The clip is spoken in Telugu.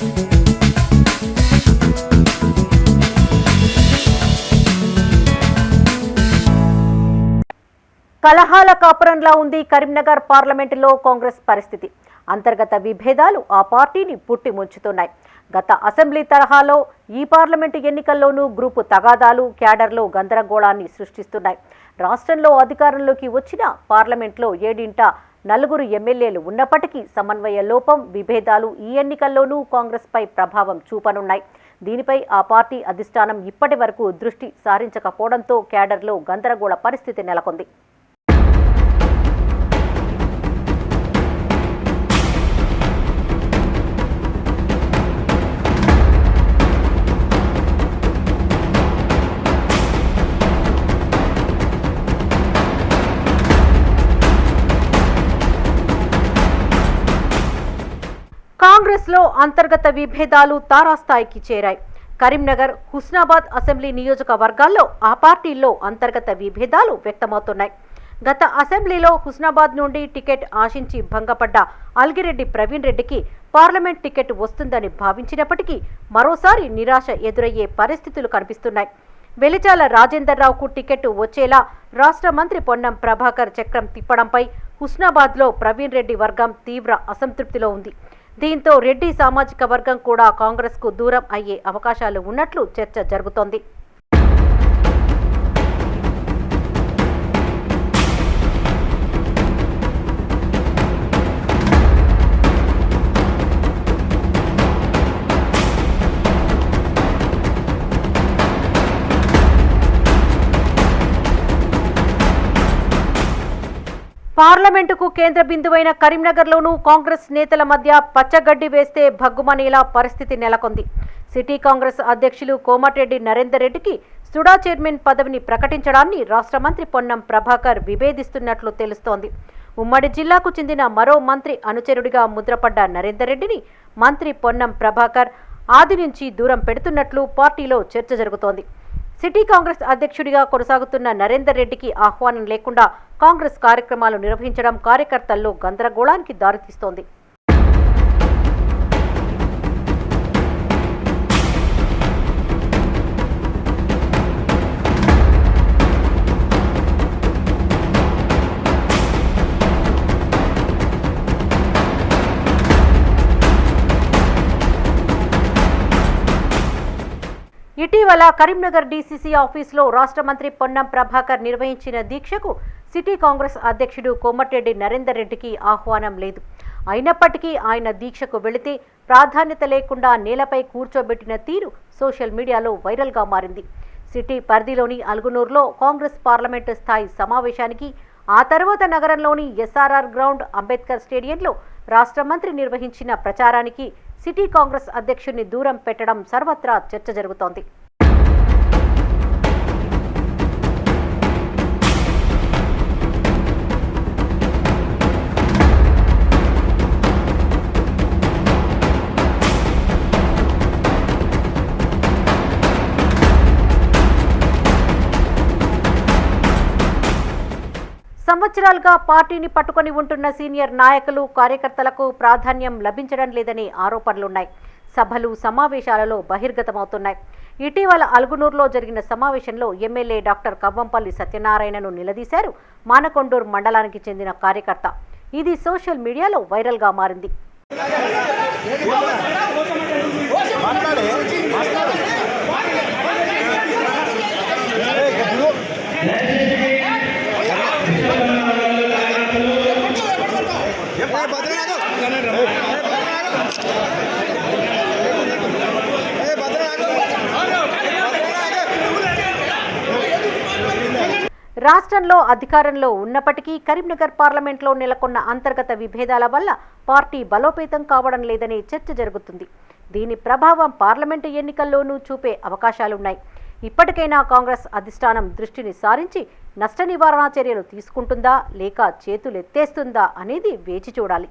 కలహాల కాపురంలా ఉంది కరీంనగర్ పార్లమెంటులో కాంగ్రెస్ పరిస్థితి. అంతర్గత విభేదాలు ఆ పార్టీని పుట్టి ముంచుతున్నాయి. గత అసెంబ్లీ తరహాలో ఈ పార్లమెంటు ఎన్నికల్లోనూ గ్రూపు తగాదాలు క్యాడర్లో గందరగోళాన్ని సృష్టిస్తున్నాయి. రాష్ట్రంలో అధికారంలోకి వచ్చిన పార్లమెంట్లో ఏడింట నలుగురు ఎమ్మెల్యేలు ఉన్నప్పటికీ సమన్వయ లోపం విభేదాలు ఈ ఎన్నికల్లోనూ కాంగ్రెస్పై ప్రభావం చూపనున్నాయి. దీనిపై ఆ పార్టీ అధిష్టానం ఇప్పటి వరకు దృష్టి సారించకపోవడంతో క్యాడర్లో గందరగోళ పరిస్థితి నెలకొంది. కాంగ్రెస్లో అంతర్గత విభేదాలు తారాస్థాయికి చేరాయి. కరీంనగర్ హుస్నాబాద్ అసెంబ్లీ నియోజకవర్గాల్లో ఆ పార్టీల్లో అంతర్గత విభేదాలు వ్యక్తమవుతున్నాయి. గత అసెంబ్లీలో హుస్నాబాద్ నుండి టికెట్ ఆశించి భంగపడ్డ అల్గిరెడ్డి ప్రవీణ్ రెడ్డికి పార్లమెంట్ టికెట్ వస్తుందని భావించినప్పటికీ మరోసారి నిరాశ ఎదురయ్యే పరిస్థితులు కనిపిస్తున్నాయి. వెలిచాల రాజేందర్ రావుకు టికెట్ వచ్చేలా రాష్ట్ర మంత్రి పొన్నం ప్రభాకర్ చక్రం తిప్పడంపై హుస్నాబాద్లో ప్రవీణ్ రెడ్డి వర్గం తీవ్ర అసంతృప్తిలో ఉంది. దీంతో రెడ్డి సామాజిక వర్గం కూడా కాంగ్రెస్కు దూరం అయ్యే అవకాశాలు ఉన్నట్లు చర్చ జరుగుతోంది. పార్లమెంటుకు కేంద్ర బిందువైన కరీంనగర్లోనూ కాంగ్రెస్ నేతల మధ్య పచ్చగడ్డి వేస్తే భగ్గుమనేలా పరిస్థితి నెలకొంది. సిటీ కాంగ్రెస్ అధ్యక్షులు కోమటిరెడ్డి నరేందర్ రెడ్డికి సుడా చైర్మన్ పదవిని ప్రకటించడాన్ని రాష్ట్ర మంత్రి పొన్నం ప్రభాకర్ విభేదిస్తున్నట్లు తెలుస్తోంది. ఉమ్మడి జిల్లాకు చెందిన మరో మంత్రి అనుచరుడిగా ముద్రపడ్డ నరేందర్ రెడ్డిని మంత్రి పొన్నం ప్రభాకర్ ఆది నుంచి దూరం పెడుతున్నట్లు పార్టీలో చర్చ జరుగుతోంది. సిటీ కాంగ్రెస్ అధ్యక్షుడిగా కొనసాగుతున్న నరేందర్ రెడ్డికి ఆహ్వానం లేకుండా కాంగ్రెస్ కార్యక్రమాలు నిర్వహించడం కార్యకర్తల్లో గందరగోళానికి దారితీస్తోంది. ఇటీవల కరీంనగర్ డీసీసీ ఆఫీసులో రాష్ట్ర మంత్రి పొన్నం ప్రభాకర్ నిర్వహించిన దీక్షకు సిటీ కాంగ్రెస్ అధ్యక్షుడు కోమటిరెడ్డి నరేందర్ రెడ్డికి ఆహ్వానం లేదు. అయినప్పటికీ ఆయన దీక్షకు వెళితే ప్రాధాన్యత లేకుండా నేలపై కూర్చోబెట్టిన తీరు సోషల్ మీడియాలో వైరల్గా మారింది. సిటీ పరిధిలోని అల్గునూరులో కాంగ్రెస్ పార్లమెంటు స్థాయి సమావేశానికి ఆ తర్వాత నగరంలోని ఎస్ఆర్ఆర్ గ్రౌండ్ అంబేద్కర్ స్టేడియంలో రాష్ట్ర మంత్రి నిర్వహించిన ప్రచారానికి సిటీ కాంగ్రెస్ అధ్యక్షుడిని దూరం పెట్టడం సర్వత్రా చర్చ జరుగుతోంది. సంవత్సరాలుగా పార్టీని పట్టుకొని ఉంటున్న సీనియర్ నాయకులు కార్యకర్తలకు ప్రాధాన్యం లభించడం లేదనే ఆరోపణలున్నాయి. సభలు సమావేశాలలో బహిర్గతమవుతున్నాయి. ఇటీవల అల్గునూరులో జరిగిన సమావేశంలో ఎమ్మెల్యే డాక్టర్ కవ్వంపల్లి సత్యనారాయణను నిలదీశారు. మానకొండూరు మండలానికి చెందిన కార్యకర్త. ఇది సోషల్ మీడియాలో వైరల్గా మారింది. రాష్ట్రంలో అధికారంలో ఉన్నప్పటికీ కరీంనగర్ పార్లమెంట్లో నెలకొన్న అంతర్గత విభేదాల వల్ల పార్టీ బలోపేతం కావడం లేదనే చర్చ జరుగుతుంది. దీని ప్రభావం పార్లమెంటు ఎన్నికల్లోనూ చూపే అవకాశాలున్నాయి. ఇప్పటికైనా కాంగ్రెస్ అధిష్టానం దృష్టిని సారించి నష్ట నివారణ చర్యలు తీసుకుంటుందా లేక చేతులెత్తేస్తుందా అనేది వేచి చూడాలి.